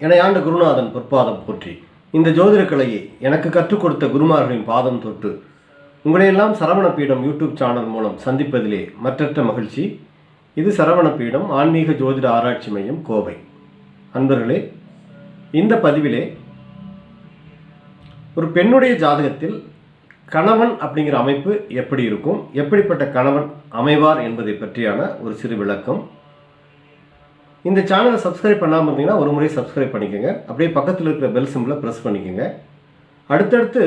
இணையாண்ட குருநாதன் பொற்பாதம் போற்றி. இந்த ஜோதிட கலையை எனக்கு கற்றுக் கொடுத்த குருமார்களின் பாதம் தொட்டு உங்களையெல்லாம் சரவண பீடம் யூடியூப் சேனல் மூலம் சந்திப்பதிலே மற்றற்ற மகிழ்ச்சி. இது சரவண பீடம் ஆன்மீக ஜோதிட ஆராய்ச்சி மையம் கோவை. அன்பர்களே இந்த பதிவிலே ஒரு பெண்ணுடைய ஜாதகத்தில் கணவன் அப்படிங்கிற அமைப்பு எப்படி இருக்கும்? எப்படிப்பட்ட கணவன் அமைவார் என்பதை பற்றியான ஒரு சிறு விளக்கம். இந்த சேனலை சப்ஸ்கிரைப் பண்ணாமல் இருந்தீங்கன்னா ஒரு முறை சப்ஸ்கிரைப் பண்ணிக்கோங்க. அப்படியே பக்கத்தில் இருக்கிற பெல் சிம்பிளை ப்ரெஸ் பண்ணிக்கோங்க. அடுத்தடுத்து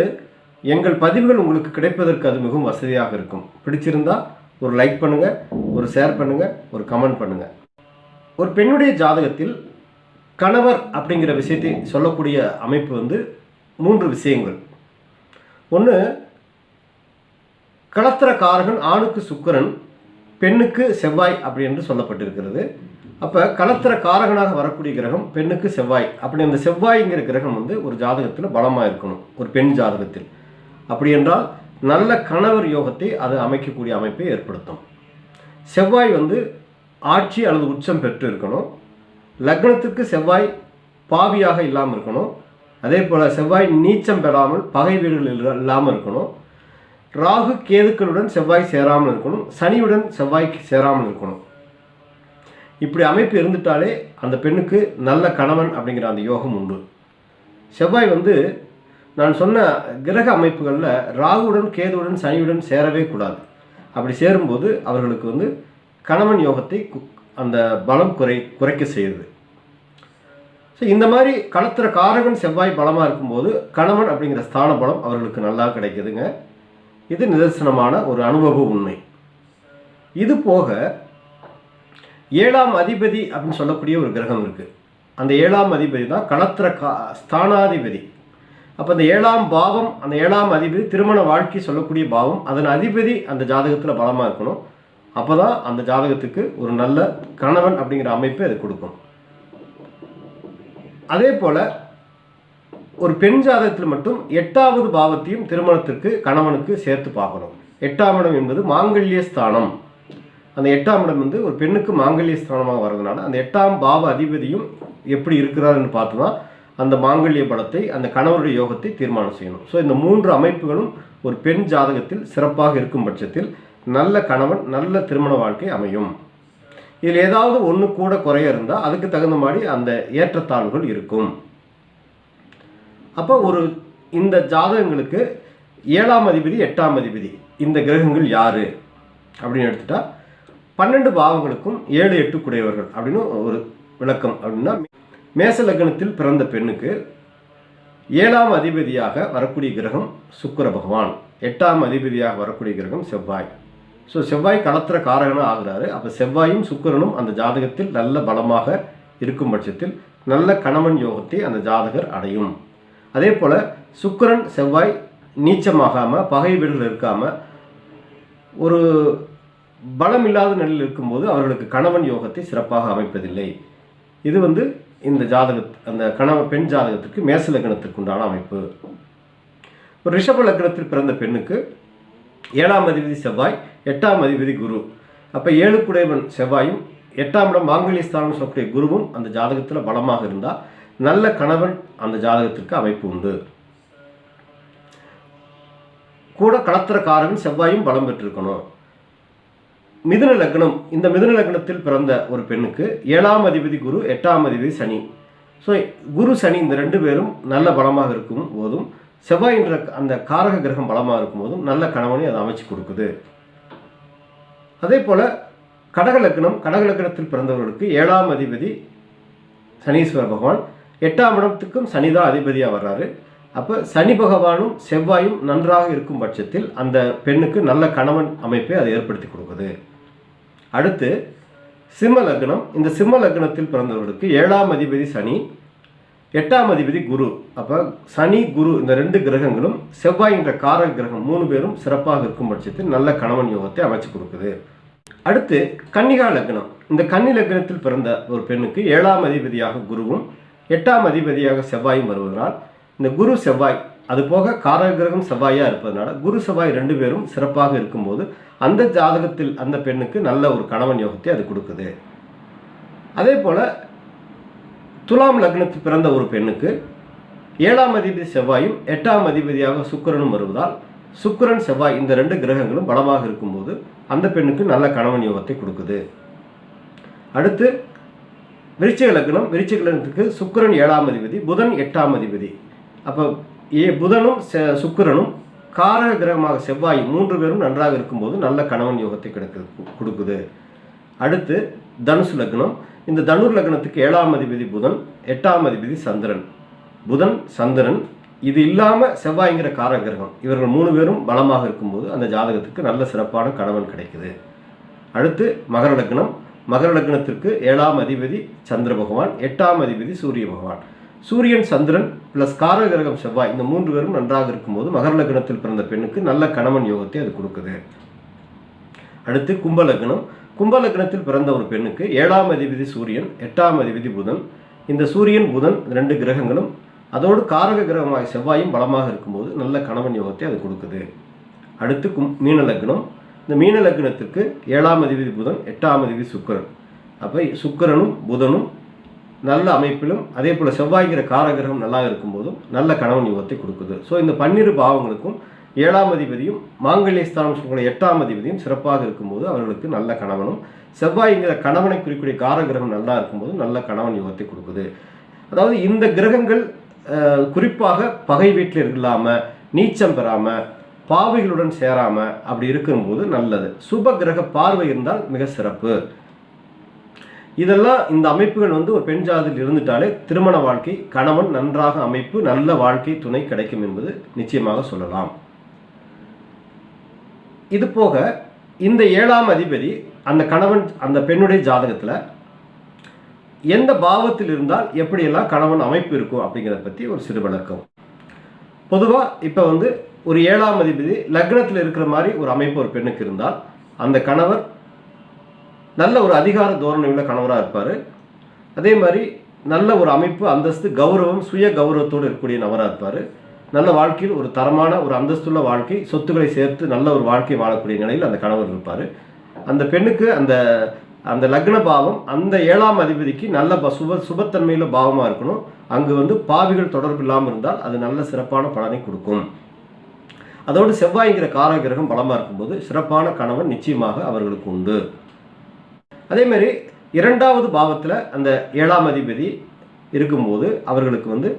எங்கள் பதிவுகள் உங்களுக்கு கிடைப்பதற்கு அது மிகவும் வசதியாக இருக்கும். பிடிச்சிருந்தா ஒரு லைக் பண்ணுங்கள் ஒரு ஷேர் பண்ணுங்கள் ஒரு கமெண்ட் பண்ணுங்கள் ஒரு பெண்ணுடைய ஜாதகத்தில் கணவர் அப்படிங்கிற விஷயத்தை சொல்லக்கூடிய அமைப்பு வந்து மூன்று விஷயங்கள். ஒன்று களத்திரக்காரகன் ஆணுக்கு சுக்கரன் பெண்ணுக்கு செவ்வாய் அப்படி என்று சொல்லப்பட்டிருக்கிறது. அப்போ களத்திர காரகனாக வரக்கூடிய கிரகம் பெண்ணுக்கு செவ்வாய். அப்படி அந்த செவ்வாய்ங்கிற கிரகம் வந்து ஒரு ஜாதகத்தில் பலமாக இருக்கணும். ஒரு பெண் ஜாதகத்தில். அப்படி என்றால் நல்ல கணவர் யோகத்தை அது அமைக்கக்கூடிய அமைப்பை ஏற்படுத்தும். செவ்வாய் வந்து ஆட்சி அல்லது உச்சம் பெற்று இருக்கணும். லக்னத்துக்கு செவ்வாய் பாவியாக இல்லாமல் இருக்கணும். அதே போல் செவ்வாய் நீச்சம் பெறாமல் பகை வீடுகள் இல்லாமல் இருக்கணும். ராகு கேதுக்களுடன் செவ்வாய் சேராமல் இருக்கணும். சனியுடன் செவ்வாய்க்கு சேராமல் இருக்கணும். இப்படி அமைப்பு இருந்துட்டாலே அந்த பெண்ணுக்கு நல்ல கணவன் அப்படிங்கிற அந்த யோகம் உண்டு. செவ்வாய் வந்து நான் சொன்ன கிரக அமைப்புகளில் ராகுடன் கேதுவுடன் சனியுடன் சேரவே கூடாது. அப்படி சேரும்போது அவர்களுக்கு வந்து கணவன் யோகத்தை அந்த பலம் குறை குறைக்க செய்யுது. ஸோ இந்த மாதிரி களத்திர காரகன் செவ்வாய் பலமாக இருக்கும்போது கணவன் அப்படிங்கிற ஸ்தான பலம் அவர்களுக்கு நல்லா கிடைக்குதுங்க. இது நிதர்சனமான ஒரு அனுபவ உண்மை. இது போக ஏழாம் அதிபதி அப்படின்னு சொல்லக்கூடிய ஒரு கிரகம் இருக்குது அந்த ஏழாம் அதிபதி தான் களத்திர கா ஸ்தானாதிபதி. அப்போ அந்த ஏழாம் பாவம் அந்த ஏழாம் அதிபதி திருமண வாழ்க்கை சொல்லக்கூடிய பாவம் அதன் அதிபதி அந்த ஜாதகத்தில் பலமாக இருக்கணும். அப்போ தான் அந்த ஜாதகத்துக்கு ஒரு நல்ல கணவன் அப்படிங்கிற அமைப்பை அது கொடுக்கும். அதே போல் ஒரு பெண் ஜாதகத்தில் மட்டும் எட்டாவது பாவத்தையும் திருமணத்திற்கு கணவனுக்கு சேர்த்து பார்க்கணும். எட்டாம் இடம் என்பது மாங்கல்ய ஸ்தானம். அந்த எட்டாம் இடம் வந்து ஒரு பெண்ணுக்கு மாங்கல்ய ஸ்தானமாக வர்றதுனால அந்த எட்டாம் பாவ அதிபதியும் எப்படி இருக்கிறாருன்னு பார்த்து தான் அந்த மாங்கல்ய பலத்தை அந்த கணவருடைய யோகத்தை தீர்மானம் செய்யணும். ஸோ இந்த மூன்று அமைப்புகளும் ஒரு பெண் ஜாதகத்தில் சிறப்பாக இருக்கும் பட்சத்தில் நல்ல கணவன் நல்ல திருமண வாழ்க்கை அமையும். இதில் ஏதாவது ஒன்று கூட குறைய இருந்தால் அதுக்கு தகுந்த மாதிரி அந்த ஏற்றத்தாழ்வுகள் இருக்கும். அப்போ ஒரு இந்த ஜாதகங்களுக்கு ஏழாம் அதிபதி எட்டாம் அதிபதி இந்த கிரகங்கள் யாரு? அப்படின்னு எடுத்துட்டா பன்னெண்டு பாவங்களுக்கும் ஏழு எட்டு குடையவர்கள் அப்படின்னு ஒரு விளக்கம் அப்படின்னா மேச லக்னத்தில் பிறந்த பெண்ணுக்கு ஏழாம் அதிபதியாக வரக்கூடிய கிரகம் சுக்கிர பகவான். எட்டாம் அதிபதியாக வரக்கூடிய கிரகம் செவ்வாய். ஸோ செவ்வாய் களத்திர காரகனாக ஆகிறாரு. அப்போ செவ்வாயும் சுக்கிரனும் அந்த ஜாதகத்தில் நல்ல பலமாக இருக்கும் பட்சத்தில் நல்ல கணவன் யோகத்தை அந்த ஜாதகர் அடையும். அதே போல் சுக்கிரன் செவ்வாய் நீச்சமாகாமல் பகை வீடுகள் இருக்காமல் ஒரு பலம் இல்லாத நிலையில் இருக்கும்போது அவர்களுக்கு கணவன் யோகத்தை சிறப்பாக அமைப்பதில்லை. இது வந்து இந்த ஜாதக அந்த கணவன் பெண் ஜாதகத்திற்கு மேச லக்னத்திற்கு உண்டான அமைப்பு. ஒரு ரிஷப லக்னத்தில் பிறந்த பெண்ணுக்கு ஏழாம் அதிபதி செவ்வாய் எட்டாம் அதிபதி குரு. அப்போ ஏழு குடைவன் செவ்வாயும் எட்டாம் இடம் மாங்கலிய ஸ்தானம் சொல்லக்கூடிய குருவும் அந்த ஜாதகத்தில் பலமாக இருந்தால் நல்ல கணவன் அந்த ஜாதகத்திற்கு அமைப்பு உண்டு. கூட களத்திரக்காரன் செவ்வாயும் பலம் பெற்றிருக்கணும். மிதுன லக்னம் இந்த மிதுன லக்னத்தில் பிறந்த ஒரு பெண்ணுக்கு ஏழாம் அதிபதி குரு எட்டாம் அதிபதி சனி. ஸோ குரு சனி இந்த ரெண்டு பேரும் நல்ல பலமாக இருக்கும் போதும் செவ்வாய் என்ற அந்த காரக கிரகம் பலமாக இருக்கும் போதும் நல்ல கணவனை அதை அமைச்சு கொடுக்குது. அதே போல் கடக லக்னம் கடக லக்னத்தில் பிறந்தவர்களுக்கு ஏழாம் அதிபதி சனீஸ்வர பகவான் எட்டாம் இடத்துக்கும் சனிதான் அதிபதியாக வர்றாரு. அப்போ சனி பகவானும் செவ்வாயும் நன்றாக இருக்கும் பட்சத்தில் அந்த பெண்ணுக்கு நல்ல கணவன் அமைப்பை அது ஏற்படுத்தி கொடுக்குது. அடுத்து சிம்ம லக்னம். இந்த சிம்ம லக்னத்தில் பிறந்தவர்களுக்கு ஏழாம் அதிபதி சனி எட்டாம் அதிபதி குரு. அப்போ சனி குரு இந்த ரெண்டு கிரகங்களும் செவ்வாய் என்ற காரக கிரகம் மூணு பேரும் சிறப்பாக இருக்கும் பட்சத்தில் நல்ல கணவன் யோகத்தை அமைச்சு கொடுக்குது. அடுத்து கன்னிகா லக்னம். இந்த கன்னி லக்னத்தில் பிறந்த ஒரு பெண்ணுக்கு ஏழாம் அதிபதியாக குருவும் எட்டாம் அதிபதியாக செவ்வாயும் வருவதனால் இந்த குரு செவ்வாய் அது போக காரகிரகம் செவ்வாயாக இருப்பதனால குரு செவ்வாய் ரெண்டு பேரும் சிறப்பாக இருக்கும்போது அந்த ஜாதகத்தில் அந்த பெண்ணுக்கு நல்ல ஒரு கணவன் யோகத்தை அது கொடுக்குது. அதே போல் துலாம் லக்னத்தில் பிறந்த ஒரு பெண்ணுக்கு ஏழாம் அதிபதி செவ்வாயும் எட்டாம் அதிபதியாக சுக்கிரனும் வருவதால் சுக்கிரன் செவ்வாய் இந்த ரெண்டு கிரகங்களும் பலமாக இருக்கும்போது அந்த பெண்ணுக்கு நல்ல கணவன் யோகத்தை கொடுக்குது. அடுத்து விருச்சிக லக்னம் விருச்சிக லக்னத்துக்கு சுக்கிரன் ஏழாம் அதிபதி புதன் எட்டாம் அதிபதி. அப்போ ஏ புதனும் செ- சுக்கிரனும் காரக கிரகமாக செவ்வாய் மூன்று பேரும் நன்றாக இருக்கும்போது நல்ல கணவன் யோகத்தை கிடைக்குது கொடுக்குது. அடுத்து தனுசு லக்னம். இந்த தனுர் லக்னத்துக்கு ஏழாம் அதிபதி புதன் எட்டாம் அதிபதி சந்திரன். புதன் சந்திரன் இது இல்லாமல் செவ்வாய்ங்கிற காரக கிரகம் இவர்கள் மூணு பேரும் பலமாக இருக்கும்போது அந்த ஜாதகத்துக்கு நல்ல சிறப்பான கணவன் கிடைக்குது. அடுத்து மகர லக்னம். மகர லக்னத்திற்கு ஏழாம் அதிபதி சந்திர பகவான் எட்டாம் அதிபதி சூரிய பகவான். சூரியன் சந்திரன் பிளஸ் கார கிரகம் செவ்வாய் இந்த மூன்று பேரும் நன்றாக இருக்கும்போது மகர லக்னத்தில் பிறந்த பெண்ணுக்கு நல்ல கணவன் யோகத்தை அது கொடுக்குது. அடுத்து கும்ப லக்னம். கும்ப லக்னத்தில் பிறந்த ஒரு பெண்ணுக்கு ஏழாம் அதிபதி சூரியன் எட்டாம் அதிபதி புதன். இந்த சூரியன் புதன் ரெண்டு கிரகங்களும் அதோடு காரக கிரகமாக செவ்வாயும் பலமாக இருக்கும்போது நல்ல கணவன் யோகத்தை அது கொடுக்குது. அடுத்து கும் மீன லக்னம். இந்த மீன லக்னத்திற்கு ஏழாம் அதிபதி புதன் எட்டாம் அதிபதி சுக்கிரன். அப்போ சுக்கிரனும் புதனும் நல்ல அமைப்பிலும் அதே போல் செவ்வாய்ங்கிற காரகிரகம் நல்லா இருக்கும்போதும் நல்ல கணவன் யோகத்தை கொடுக்குது. ஸோ இந்த பன்னிரு பாவங்களுக்கும் ஏழாம் அதிபதியும் மாங்கல்ய ஸ்தானம் சொல்லக்கூடிய எட்டாம் அதிபதியும் சிறப்பாக இருக்கும்போது அவர்களுக்கு நல்ல கணவனும் செவ்வாய்ங்கிற கணவனை குறிக்கூடிய காரகிரகம் நல்லா இருக்கும்போது நல்ல கணவன் யோகத்தை கொடுக்குது. அதாவது இந்த கிரகங்கள் குறிப்பாக பகை வீட்டில் இல்லாமல் நீச்சம் பெறாமல் பாவைகளுடன் சேராமல் அப்படி இருக்கும்போது நல்லது. சுப கிரக பார்வை இருந்தால் மிக சிறப்பு. இதெல்லாம் இந்த அமைப்புகள் வந்து ஒரு பெண் ஜாதியில் இருந்துட்டாலே திருமண வாழ்க்கை கணவன் நன்றாக அமைப்பு நல்ல வாழ்க்கை துணை கிடைக்கும் என்பது நிச்சயமாக சொல்லலாம். இது போக இந்த ஏழாம் அதிபதி அந்த கணவன் அந்த பெண்ணுடைய ஜாதகத்தில் எந்த பாவத்தில் இருந்தால் எப்படியெல்லாம் கணவன் அமைப்பு இருக்கும் அப்படிங்கிறத பற்றி ஒரு சிறு விளக்கம். பொதுவாக இப்போ வந்து ஒரு ஏழாம் அதிபதி லக்னத்தில் இருக்கிற மாதிரி ஒரு அமைப்பு ஒரு பெண்ணுக்கு இருந்தால் அந்த கணவர் நல்ல ஒரு அதிகார தோரணை உள்ள கணவராக இருப்பார். அதே மாதிரி நல்ல ஒரு அமைப்பு அந்தஸ்து கௌரவம் சுய கௌரவத்தோடு இருக்கக்கூடிய நபராக இருப்பார். நல்ல வாழ்க்கையில் ஒரு தரமான ஒரு அந்தஸ்துள்ள வாழ்க்கை சொத்துக்களை சேர்த்து நல்ல ஒரு வாழ்க்கை வாழக்கூடிய நிலையில் அந்த கணவர் இருப்பார். அந்த பெண்ணுக்கு அந்த அந்த லக்ன பாவம் அந்த ஏழாம் அதிபதிக்கு நல்ல ப- சுப சுபத்தன்மையில் பாவமாக இருக்கணும். அங்கு வந்து பாவிகள் தொடர்பு இல்லாமல் இருந்தால் அது நல்ல சிறப்பான பலனை கொடுக்கும். அதோடு செவ்வாய்ங்கிற காரகிரகம் பலமாக இருக்கும்போது சிறப்பான கணவன் நிச்சயமாக அவர்களுக்கு உண்டு. அதே மாதிரி இரண்டாவது பாவத்தில் அந்த ஏழாம் அதிபதி இருக்கும்போது அவர்களுக்கு வந்து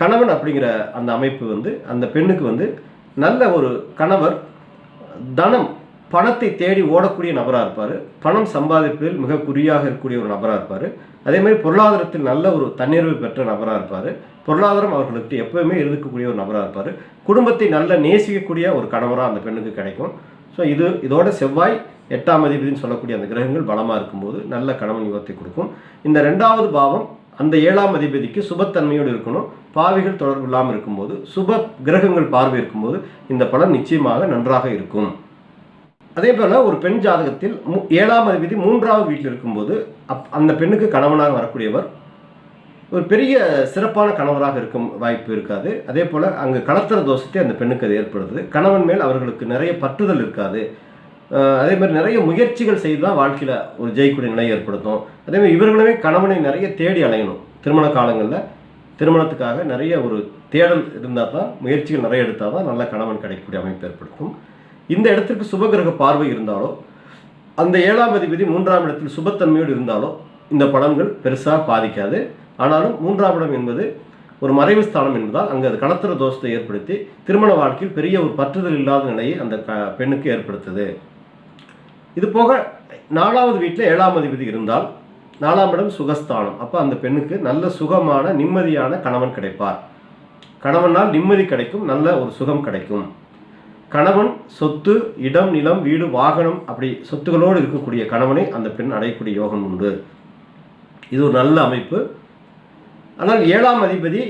கணவன் அப்படிங்கிற அந்த அமைப்பு வந்து அந்த பெண்ணுக்கு வந்து நல்ல ஒரு கணவர் தனம் பணத்தை தேடி ஓடக்கூடிய நபராக இருப்பார். பணம் சம்பாதிப்பதில் மிக குறியாக இருக்கக்கூடிய ஒரு நபராக இருப்பார். அதேமாதிரி பொருளாதாரத்தில் நல்ல ஒரு தன்னிறைவு பெற்ற நபராக இருப்பார். பொருளாதாரம் அவர்களுக்கு எப்போவுமே இருக்கக்கூடிய ஒரு நபராக இருப்பார். குடும்பத்தை நல்ல நேசிக்கக்கூடிய ஒரு கணவராக அந்த பெண்ணுக்கு கிடைக்கும். ஸோ இது இதோட செவ்வாய் எட்டாம் அதிபதினு சொல்லக்கூடிய அந்த கிரகங்கள் பலமாக இருக்கும்போது நல்ல கணவன் யுகத்தை கொடுக்கும். இந்த ரெண்டாவது பாவம் அந்த ஏழாம் அதிபதிக்கு சுபத்தன்மையோடு இருக்கணும். பாவிகள் தொடர்பு இல்லாமல் இருக்கும்போது சுப கிரகங்கள் பார்வை இருக்கும்போது இந்த பலன் நிச்சயமாக நன்றாக இருக்கும். அதே போல் ஒரு பெண் ஜாதகத்தில் மு- ஏழாம் அதிபதி மூன்றாவது வீட்டில் இருக்கும்போது அப் அந்த பெண்ணுக்கு கணவனாக வரக்கூடியவர் ஒரு பெரிய சிறப்பான கணவராக இருக்கும் வாய்ப்பு இருக்காது. அதே போல் அங்கே கலத்தர தோஷத்தை அந்த பெண்ணுக்கு அது ஏற்படுது கணவன் மேல் அவர்களுக்கு நிறைய பற்றுதல் இருக்காது. அதே மாதிரி நிறைய முயற்சிகள் செய்து தான் வாழ்க்கையில் ஒரு ஜெயிக்கூடிய நிலை ஏற்படுத்தும். அதே மாதிரி இவர்களுமே கணவனை நிறைய தேடி அலையணும். திருமண காலங்களில் திருமணத்துக்காக நிறைய ஒரு தேடல் இருந்தால் தான் முயற்சிகள் நிறைய எடுத்தால் தான் நல்ல கணவன் கிடைக்கக்கூடிய அமைப்பு ஏற்படுத்தும். இந்த இடத்திற்கு சுபகிரக பார்வை இருந்தாலோ அந்த ஏழாம் அதிபதி மூன்றாம் இடத்தில் சுபத்தன்மையோடு இருந்தாலோ இந்த பலன்கள் பெருசாக பாதிக்காது. ஆனாலும் மூன்றாம் இடம் என்பது ஒரு மறைவு ஸ்தானம் என்பதால் அங்கு அது கணத்திர தோஷத்தை ஏற்படுத்தி திருமண வாழ்க்கையில் பெரிய ஒரு பற்றுதல் இல்லாத நிலையை அந்த க பெண்ணுக்கு ஏற்படுத்துது. இது போக நாலாவது வீட்டில் ஏழாம் அதிபதி இருந்தால் நாலாம் இடம் சுகஸ்தானம். அப்போ அந்த பெண்ணுக்கு நல்ல சுகமான நிம்மதியான கணவன் கிடைப்பார். கணவனால் நிம்மதி கிடைக்கும் நல்ல ஒரு சுகம் கிடைக்கும். கணவன் சொத்து இடம் நிலம் வீடு வாகனம் அப்படி சொத்துகளோடு இருக்கக்கூடிய கணவனை அந்த பெண் அடையக்கூடிய யோகம் உண்டு. இது ஒரு நல்ல அமைப்பு. ஆனால் ஏழாம் அதிபதி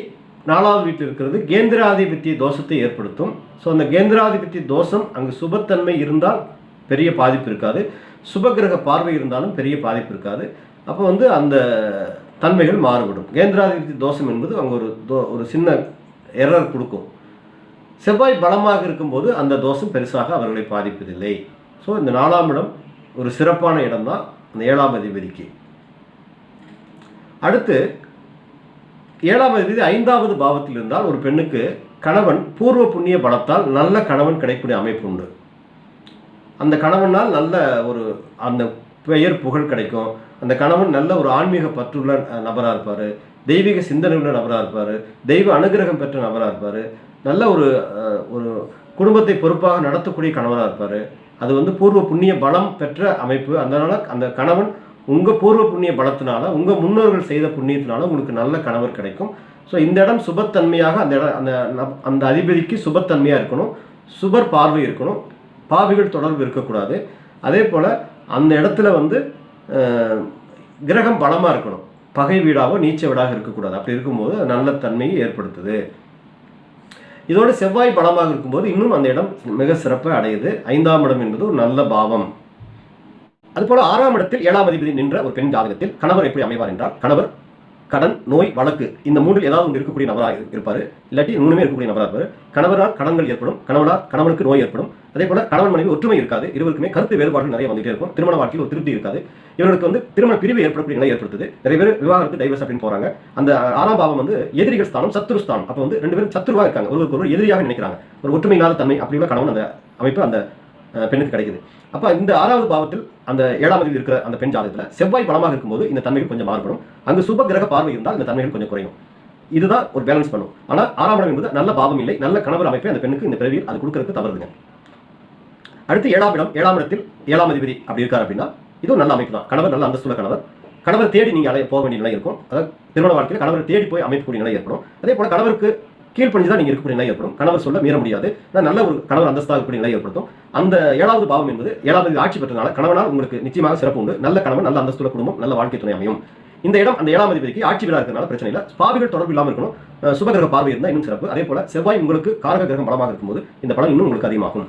நாலாவது வீட்டில் இருக்கிறது கேந்திராதிபத்திய தோஷத்தை ஏற்படுத்தும். ஸோ அந்த கேந்திராதிபத்திய தோஷம் அங்கு சுபத்தன்மை இருந்தால் பெரிய பாதிப்பு இருக்காது. சுபகிரக பார்வை இருந்தாலும் பெரிய பாதிப்பு இருக்காது. அப்போ வந்து அந்த தன்மைகள் மாறுபடும். கேந்திராதிபதி தோஷம் என்பது அவங்க ஒரு தோ- ஒரு சின்ன எரர் கொடுக்கும். செவ்வாய் பலமாக இருக்கும்போது அந்த தோஷம் பெருசாக அவர்களை பாதிப்பதில்லை. ஸோ இந்த நாலாம் இடம் ஒரு சிறப்பான இடம்தான் அந்த ஏழாம் அதிபதிக்கு. அடுத்து ஏழாம் அதிபதி ஐந்தாவது பாவத்தில் இருந்தால் ஒரு பெண்ணுக்கு கணவன் பூர்வ புண்ணிய பலத்தால் நல்ல கணவன் கிடைக்கக்கூடிய அமைப்பு உண்டு. அந்த கணவனால் நல்ல ஒரு அந்த பெயர் புகழ் கிடைக்கும். அந்த கணவன் நல்ல ஒரு ஆன்மீக பற்றுள்ள நபராக இருப்பார். தெய்வீக சிந்தனை உள்ள நபராக இருப்பார். தெய்வ அனுகிரகம் பெற்ற நபராக இருப்பார். நல்ல ஒரு ஒரு குடும்பத்தை பொறுப்பாக நடத்தக்கூடிய கணவராக இருப்பார். அது வந்து பூர்வ புண்ணிய பலம் பெற்ற அமைப்பு. அதனால் அந்த கணவன் உங்கள் பூர்வ புண்ணிய பலத்தினால உங்கள் முன்னோர்கள் செய்த புண்ணியத்தினால உங்களுக்கு நல்ல கணவர் கிடைக்கும். ஸோ இந்த இடம் சுபத்தன்மையாக அந்த இடம் அந்த அந்த அதிபதிக்கு சுபத்தன்மையாக இருக்கணும். சுபர் பார்வை இருக்கணும். பாவிகள் தொடர்பு இருக்கக்கூடாது. அதே போல் அந்த இடத்துல வந்து கிரகம் பலமாக இருக்கணும். பகை வீடாவோ நீச்ச வீடாக இருக்கக்கூடாது. அப்படி இருக்கும்போது அது நல்ல தன்மையை ஏற்படுத்துது. இதோட செவ்வாய் பலமாக இருக்கும்போது இன்னும் அந்த இடம் மிக சிறப்பாக அடையுது. ஐந்தாம் இடம் என்பது ஒரு நல்ல பாவம். அதுபோல ஆறாம் இடத்தில் ஏழாம் அதிபதி நின்ற ஒரு பெண் ஜாதகத்தில் கணவர் எப்படி அமைவார் என்றால் கணவர் கடன் நோய் வழக்கு இந்த மூன்றில் ஏதாவது ஒன்று இருக்கக்கூடிய நபராக இருப்பார். இல்லாட்டி மூணுமே இருக்கக்கூடிய நபராக இருப்பார். கணவரால் கடன்கள் ஏற்படும் கணவரால் கணவனுக்கு நோய் ஏற்படும். அதே போல கணவன் மனைவி ஒற்றுமை இருக்காது. இருவருக்குமே கருத்து வேறுபாடுகள் நிறைய வந்துட்டே இருக்கும். திருமண வாழ்க்கையில் ஒரு திருப்தி இருக்காது. இவர்களுக்கு வந்து திருமண பிரிவு ஏற்படக்கூடிய நிலை ஏற்படுத்துது. நிறைய பேர் விவாகரத்து டைவர்ஸ் அப்படின்னு போறாங்க. அந்த ஆறாம் பாவம் வந்து எதிரிகள் ஸ்தானம் சத்துரு ஸ்தானம். அப்போ வந்து ரெண்டு பேரும் சத்துருவா இருக்காங்க. ஒருவருக்கு ஒரு எதிரியாக நினைக்கிறாங்க. ஒரு ஒற்றுமை இல்லாத தன்மை அப்படி உள்ள கணவன் அந்த அமைப்பு அந்த பெண்ணுக்கு கிடைக்குது. அப்போ இந்த ஆறாவது பாவத்தில் அந்த ஏழாம் அதிபதி இருக்கிற அந்த பெண் ஜாதகத்தில் செவ்வாய் பலமாக இருக்கும்போது இந்த தன்மைகள் கொஞ்சம் மாறுபடும். அங்கு சுப கிரக பார்வை இருந்தால் இந்த தன்மைகள் கொஞ்சம் குறையும். இதுதான் ஒரு பேலன்ஸ் பண்ணும். ஆனால் ஆறாம் இடம் என்பது நல்ல பாவம் இல்லை நல்ல கணவர் அமைப்பை அந்த பெண்ணுக்கு இந்த பிறவியில் அது கொடுக்கறதுக்கு தவறுதுங்க. அடுத்து ஏழாம் இடம் ஏழாம் இடத்தில் ஏழாம் அதிபதி அப்படி இருக்கார் அப்படின்னா இதுவும் நல்ல அமைப்பு தான். கணவர் நல்ல அந்தஸ்துள்ள கணவர். கணவர் தேடி நீங்கள் அலைய போக வேண்டிய நிலை இருக்கும். அதாவது திருமண வாழ்க்கையில் கணவரை தேடி போய் அமைக்கக்கூடிய நிலை ஏற்படும். அதே போல கணவருக்கு கீழ்ப்பணிஞ்சு தான் நீங்கள் இருக்கக்கூடிய நிலை ஏற்படும். கணவர் சொல்ல மீற முடியாது. நல்ல ஒரு கணவர் அந்தஸ்தாக இருக்கக்கூடிய நிலை ஏற்படுத்தும். அந்த ஏழாவது பாவம் என்பது ஏழாவது ஆட்சி பெற்றனால கணவனால் உங்களுக்கு நிச்சயமாக சிறப்பு உண்டு. நல்ல கணவன் நல்ல அந்தஸ்துள்ள குடும்பம் நல்ல வாழ்க்கை துணை அமையும். இந்த இடம் அந்த ஏழாம் அதிபதிக்கு ஆட்சி விழா இருக்கிறனால பிரச்சனை இல்லை. பாவிகள் தொடர்பு இல்லாமல் இருக்கணும். சுபகிரக பார்வை இருந்தால் இன்னும் சிறப்பு. அதே போல செவ்வாய் உங்களுக்கு காரக கிரகம் பலமாக இருக்கும்போது இந்த படம் இன்னும் உங்களுக்கு அதிகமாகும்.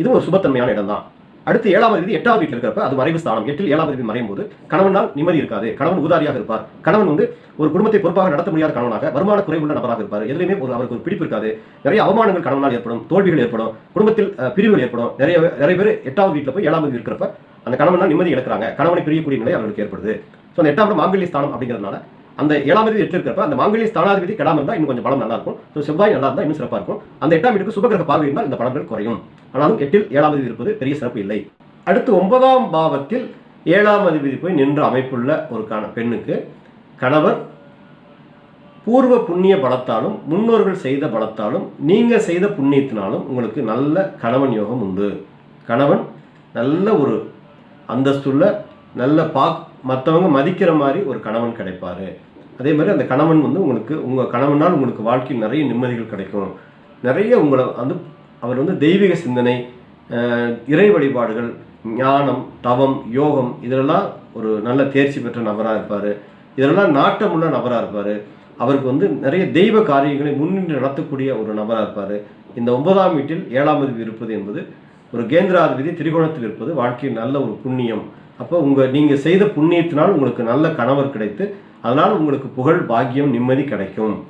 இது ஒரு சுபத்தன்மையான இடம் தான் அடுத்து ஏழாவது அதிபதி எட்டாவது வீட்டில் இருக்கிறப்ப அது மறைவு ஸ்தானம். எட்டில் ஏழாவது அதிபதி மறையும் போது கணவனால் நிம்மதி இருக்காது. கணவன் உதாரியாக இருப்பார். கணவன் வந்து ஒரு குடும்பத்தை பொறுப்பாக நடத்த முடியாத கணவனாக வருமான குறைவுள்ள நபராக இருப்பார். எதுலையுமே ஒரு அவருக்கு ஒரு பிடிப்பு இருக்காது. நிறைய அவமானங்கள் கணவனால் ஏற்படும் தோல்விகள் ஏற்படும் குடும்பத்தில் பிரிவுகள் ஏற்படும். நிறைய நிறைய பேர் எட்டாவது வீட்டில் போய் ஏழாவது இருக்கிறப்ப அந்த கணவனால் நிம்மதி இழக்கிறாங்க. கணவனை பிரியக்கூடிய நிலை அவர்களுக்கு ஏற்படுது. ஸோ அந்த எட்டாம் மாங்கல்ய ஸ்தானம் அப்படிங்கிறதுனால அந்த ஏழாம் தேதி எட்டு இருக்கிறப்ப அந்த மாங்கலி ஸ்தானாதிபதி கிடாம இருந்தால் இன்னும் கொஞ்சம் பலம் நல்லா இருக்கும். ஸோ செவ்வாய் நல்லா இருந்தால் இன்னும் சிறப்பாக இருக்கும். அந்த எட்டாம் வீட்டுக்கு சுபகிரக பார்வை இருந்தால் இந்த பலன்கள் குறையும். ஆனாலும் எட்டில் ஏழாம் தேதி இருப்பது பெரிய சிறப்பு இல்லை. அடுத்து ஒன்பதாம் பாவத்தில் ஏழாம் அதிபதி போய் நின்ற அமைப்புள்ள ஒரு பெண்ணுக்கு கணவர் பூர்வ புண்ணிய பலத்தாலும் முன்னோர்கள் செய்த பலத்தாலும் நீங்கள் செய்த புண்ணியத்தினாலும் உங்களுக்கு நல்ல கணவன் யோகம் உண்டு. கணவன் நல்ல ஒரு அந்தஸ்துள்ள நல்ல பா மற்றவங்க மதிக்கிற மாதிரி ஒரு கணவன் கிடைப்பார். அதே மாதிரி அந்த கணவன் வந்து உங்களுக்கு உங்கள் கணவனால் உங்களுக்கு வாழ்க்கையில் நிறைய நிம்மதிகள் கிடைக்கும். நிறைய உங்களை வந்து அவர் வந்து தெய்வீக சிந்தனை இறை வழிபாடுகள் ஞானம் தவம் யோகம் இதெல்லாம் ஒரு நல்ல தேர்ச்சி பெற்ற நபராக இருப்பார். இதெல்லாம் நாட்டமுள்ள நபராக இருப்பார். அவருக்கு வந்து நிறைய தெய்வ காரியங்களை முன்னின்று நடத்தக்கூடிய ஒரு நபராக இருப்பார். இந்த ஒன்பதாம் வீட்டில் ஏழாம் அதிபதி இருப்பது என்பது ஒரு கேந்திராதிபதி திரிகோணத்தில் இருப்பது வாழ்க்கையில் நல்ல ஒரு புண்ணியம். அப்போ உங்கள் நீங்கள் செய்த புண்ணியத்தினால் உங்களுக்கு நல்ல கணவர் கிடைத்து அதனால் உங்களுக்கு புகழ் பாக்கியம் நிம்மதி கிடைக்கும்.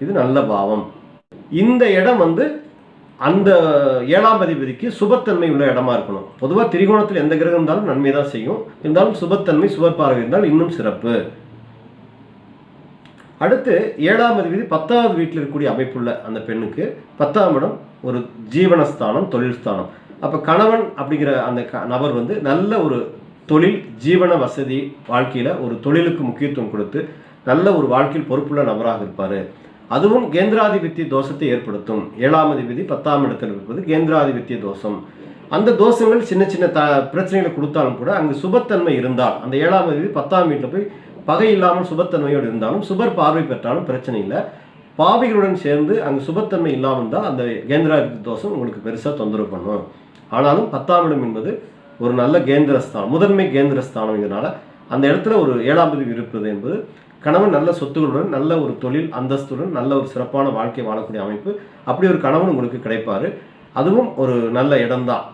இது நல்ல பாவம். இந்த இடம் வந்து அந்த ஏழாம் அதிபதிக்கு சுபத்தன்மை உள்ள இடமா இருக்கணும். பொதுவாக திரிகோணத்தில் எந்த கிரகம் இருந்தாலும் நன்மை தான் செய்யும். இருந்தாலும் சுபத்தன்மை சுபப்பார்வை இருந்தால் இன்னும் சிறப்பு. அடுத்து ஏழாம் அதிபதி பத்தாவது வீட்டில் இருக்கக்கூடிய அமைப்புள்ள அந்த பெண்ணுக்கு பத்தாம் இடம் ஒரு ஜீவனஸ்தானம் தொழில் ஸ்தானம் அப்போ கணவன் அப்படிங்கிற அந்த க- நபர் வந்து நல்ல ஒரு தொழில் ஜீவன வசதி வாழ்க்கையில் ஒரு தொழிலுக்கு முக்கியத்துவம் கொடுத்து நல்ல ஒரு வாழ்க்கையில் பொறுப்புள்ள நபராக இருப்பார். அதுவும் கேந்திராதிபத்திய தோஷத்தை ஏற்படுத்தும். ஏழாம் அதிபதி பத்தாம் இடத்தில் இருப்பது கேந்திராதிபத்திய தோஷம். அந்த தோஷங்கள் சின்ன சின்ன த பிரச்சனைகளை கொடுத்தாலும் கூட அங்கு சுபத்தன்மை இருந்தால் அந்த ஏழாம் அதிபதி பத்தாம் வீட்டில் போய் பகை இல்லாமல் சுபத்தன்மையோடு இருந்தாலும் சுபர் பார்வை பெற்றாலும் பிரச்சனை இல்லை. பாவிகளுடன் சேர்ந்து அங்கு சுபத்தன்மை இல்லாமல் தான் அந்த கேந்திராதிபதி தோஷம் உங்களுக்கு பெருசாக தொந்தரவு பண்ணும். ஆனாலும் பத்தாம் இடம் என்பது ஒரு நல்ல கேந்திரஸ்தானம் முதன்மை கேந்திரஸ்தானம்ங்கிறனால அந்த இடத்துல ஒரு ஏழாம் பதிவு இருப்பது என்பது கணவன் நல்ல சொத்துகளுடன் நல்ல ஒரு தொழில் அந்தஸ்துடன் நல்ல ஒரு சிறப்பான வாழ்க்கை வாழக்கூடிய அமைப்பு. அப்படி ஒரு கணவன் உங்களுக்கு கிடைப்பார். அதுவும் ஒரு நல்ல இடம்தான்.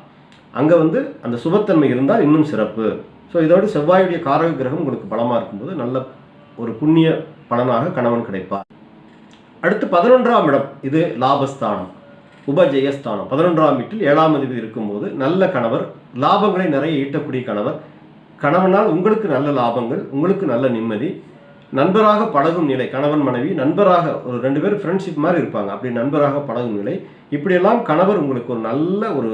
அங்கே வந்து அந்த சுபத்தன்மை இருந்தால் இன்னும் சிறப்பு. ஸோ இதோடு செவ்வாயுடைய காரக கிரகம் உங்களுக்கு பலமாக இருக்கும்போது நல்ல ஒரு புண்ணிய பலனாக கணவன் கிடைப்பார். அடுத்து பதினொன்றாம் இடம் இது லாபஸ்தானம் உபஜெயஸ்தானம். பதினொன்றாம் வீட்டில் ஏழாம் அதிபதி இருக்கும்போது நல்ல கணவர் லாபங்களை நிறைய ஈட்டக்கூடிய கணவர். கணவனால் உங்களுக்கு நல்ல லாபங்கள் உங்களுக்கு நல்ல நிம்மதி நண்பராக பழகும் நிலை கணவன் மனைவி நண்பராக ஒரு ரெண்டு பேரும் ஃப்ரெண்ட்ஷிப் மாதிரி இருப்பாங்க. அப்படி நண்பராக பழகும் நிலை. இப்படியெல்லாம் கணவர் உங்களுக்கு ஒரு நல்ல ஒரு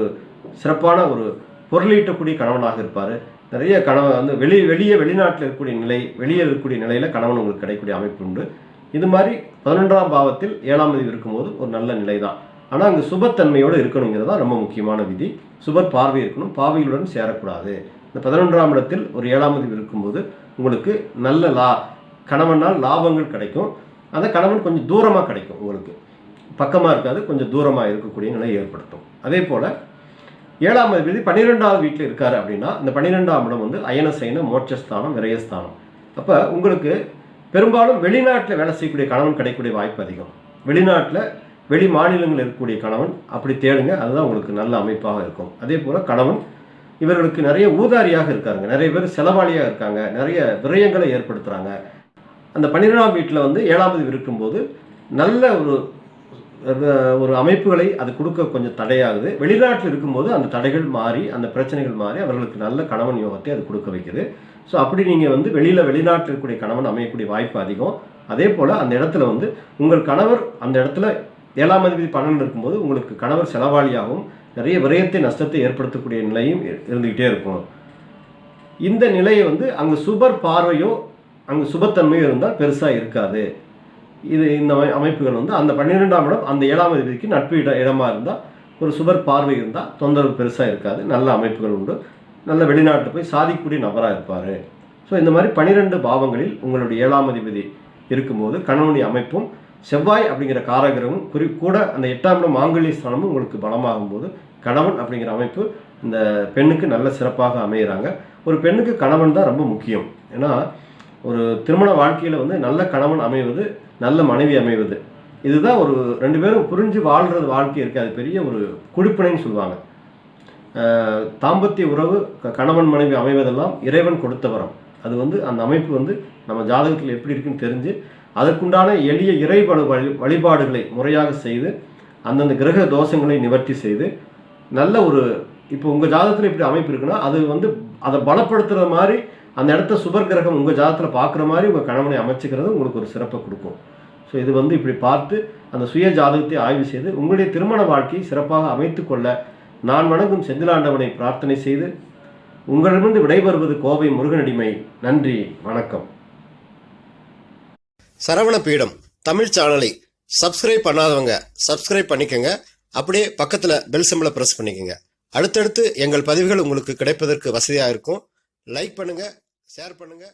சிறப்பான ஒரு பொருளீட்டக்கூடிய கணவனாக இருப்பார். நிறைய கணவன் வந்து வெளி வெளியே வெளிநாட்டில் இருக்கக்கூடிய நிலை வெளியே இருக்கக்கூடிய நிலையில் கணவன் உங்களுக்கு கிடைக்கக்கூடிய அமைப்பு உண்டு. இது மாதிரி பதினொன்றாம் பாவத்தில் ஏழாம் தேதி இருக்கும்போது ஒரு நல்ல நிலை தான் ஆனால் அங்கே சுபத்தன்மையோடு இருக்கணுங்கிறது தான் ரொம்ப முக்கியமான விதி. சுபர் பார்வை இருக்கணும் பார்வையுடன் சேரக்கூடாது. இந்த பதினொன்றாம் இடத்தில் ஒரு ஏழாம் பதிவு இருக்கும்போது உங்களுக்கு நல்ல லா கணவனால் லாபங்கள் கிடைக்கும். அந்த கணவன் கொஞ்சம் தூரமாக கிடைக்கும் உங்களுக்கு. பக்கமாக இருக்காது கொஞ்சம் தூரமாக இருக்கக்கூடிய நிலை ஏற்படுத்தும். அதே போல் ஏழாம் அதிபதி பன்னிரெண்டாவது வீட்டில் இருக்கார் அப்படின்னா இந்த பன்னிரெண்டாம் இடம் வந்து அயனசைன மோட்சஸ்தானம் விரயஸ்தானம். அப்போ உங்களுக்கு பெரும்பாலும் வெளிநாட்டில் வேலை செய்யக்கூடிய கணவன் கிடைக்கக்கூடிய வாய்ப்பு அதிகம். வெளிநாட்டில் வெளி மாநிலங்களில் இருக்கக்கூடிய கணவன் அப்படி தேடுங்க அதுதான் உங்களுக்கு நல்ல அமைப்பாக இருக்கும். அதே போல் கணவன் இவர்களுக்கு நிறைய ஊதாரியாக இருக்காங்க நிறைய பேர் செலவாளியாக இருக்காங்க. நிறைய விரயங்களை ஏற்படுத்துகிறாங்க அந்த பன்னிரெண்டாம் வீட்டில் வந்து ஏழாவது இருக்கும்போது நல்ல ஒரு ஒரு அமைப்புகளை அது கொடுக்க கொஞ்சம் தடையாகுது. வெளிநாட்டில் இருக்கும்போது அந்த தடைகள் மாறி அந்த பிரச்சனைகள் மாறி அவர்களுக்கு நல்ல கணவன் யோகத்தை அது கொடுக்க வைக்குது. ஸோ அப்படி நீங்கள் வந்து வெளியில் வெளிநாட்டில் இருக்கக்கூடிய கணவன் அமையக்கூடிய வாய்ப்பு அதிகம். அதே போல் அந்த இடத்துல வந்து உங்கள் கணவர் அந்த இடத்துல ஏழாம் அதிபதி பன்னெண்டு இருக்கும்போது உங்களுக்கு கணவர் செலவாளியாகவும் நிறைய விரயத்தை நஷ்டத்தை ஏற்படுத்தக்கூடிய நிலையும் இரு- இருந்துக்கிட்டே இருக்கும். இந்த நிலையை வந்து அங்கே சுபர் பார்வையோ அங்கே சுபத்தன்மையோ இருந்தால் பெருசாக இருக்காது. இது இந்த அமைப்புகள் வந்து அந்த பன்னிரெண்டாம் இடம் அந்த ஏழாம் அதிபதிக்கு நட்பு இட இடமா இருந்தால் ஒரு சுபர் பார்வை இருந்தால் தொந்தரவு பெருசாக இருக்காது. நல்ல அமைப்புகள் உண்டு. நல்ல வெளிநாட்டு போய் சாதிக்கக்கூடிய நபராக இருப்பார். ஸோ இந்த மாதிரி பன்னிரெண்டு பாவங்களில் உங்களுடைய ஏழாம் அதிபதி இருக்கும்போது கணவனுடைய அமைப்பும் செவ்வாய் அப்படிங்கிற காரகிரகம் குறி கூட அந்த எட்டாம் இடம் மாங்கல்ய ஸ்தானமும் உங்களுக்கு பலமாகும் போது கணவன் அப்படிங்கிற அமைப்பு இந்த பெண்ணுக்கு நல்ல சிறப்பாக அமையிறாங்க. ஒரு பெண்ணுக்கு கணவன் தான் ரொம்ப முக்கியம். ஏன்னா ஒரு திருமண வாழ்க்கையில் வந்து நல்ல கணவன் அமைவது நல்ல மனைவி அமைவது. இதுதான் ஒரு ரெண்டு பேரும் புரிஞ்சு வாழ்கிறது வாழ்க்கை இருக்குது அது பெரிய ஒரு குடிப்பினைன்னு சொல்லுவாங்க. தாம்பத்திய உறவு க- கணவன் மனைவி அமைவதெல்லாம் இறைவன் கொடுத்த வரம். அது வந்து அந்த அமைப்பு வந்து நம்ம ஜாதகத்தில் எப்படி இருக்குன்னு தெரிஞ்சு அதற்குண்டான எளிய இறை வழி வழிபாடுகளை முறையாக செய்து அந்தந்த கிரக தோஷங்களை நிவர்த்தி செய்து நல்ல ஒரு இப்போ உங்கள் ஜாதகத்தில் இப்படி அமைப்பு இருக்குன்னா அது வந்து அதை பலப்படுத்துகிற மாதிரி அந்த இடத்த சுபர் கிரகம் உங்கள் ஜாதகத்தில் பார்க்குற மாதிரி உங்கள் கணவனை அமைச்சுக்கிறது உங்களுக்கு ஒரு சிறப்பை கொடுக்கும். ஸோ இது வந்து இப்படி பார்த்து அந்த சுய ஜாதகத்தை ஆய்வு செய்து உங்களுடைய திருமண வாழ்க்கையை சிறப்பாக அமைத்து கொள்ள நான் வணங்கும் செந்திலாண்டவனை பிரார்த்தனை செய்து உங்களிடமிருந்து விடைபெறுவது கோவை முருகனடிமை. நன்றி வணக்கம். சரவண பீடம் தமிழ் சேனலை சப்ஸ்கிரைப் பண்ணாதவங்க சப்ஸ்கிரைப் பண்ணிக்கோங்க. அப்படியே பக்கத்தில் பெல் சிம்பிளை ப்ரெஸ் பண்ணிக்கோங்க. அடுத்தடுத்து எங்கள் பதிவுகள் உங்களுக்கு கிடைப்பதற்கு வசதியாக இருக்கும். லைக் பண்ணுங்கள் ஷேர் பண்ணுங்கள்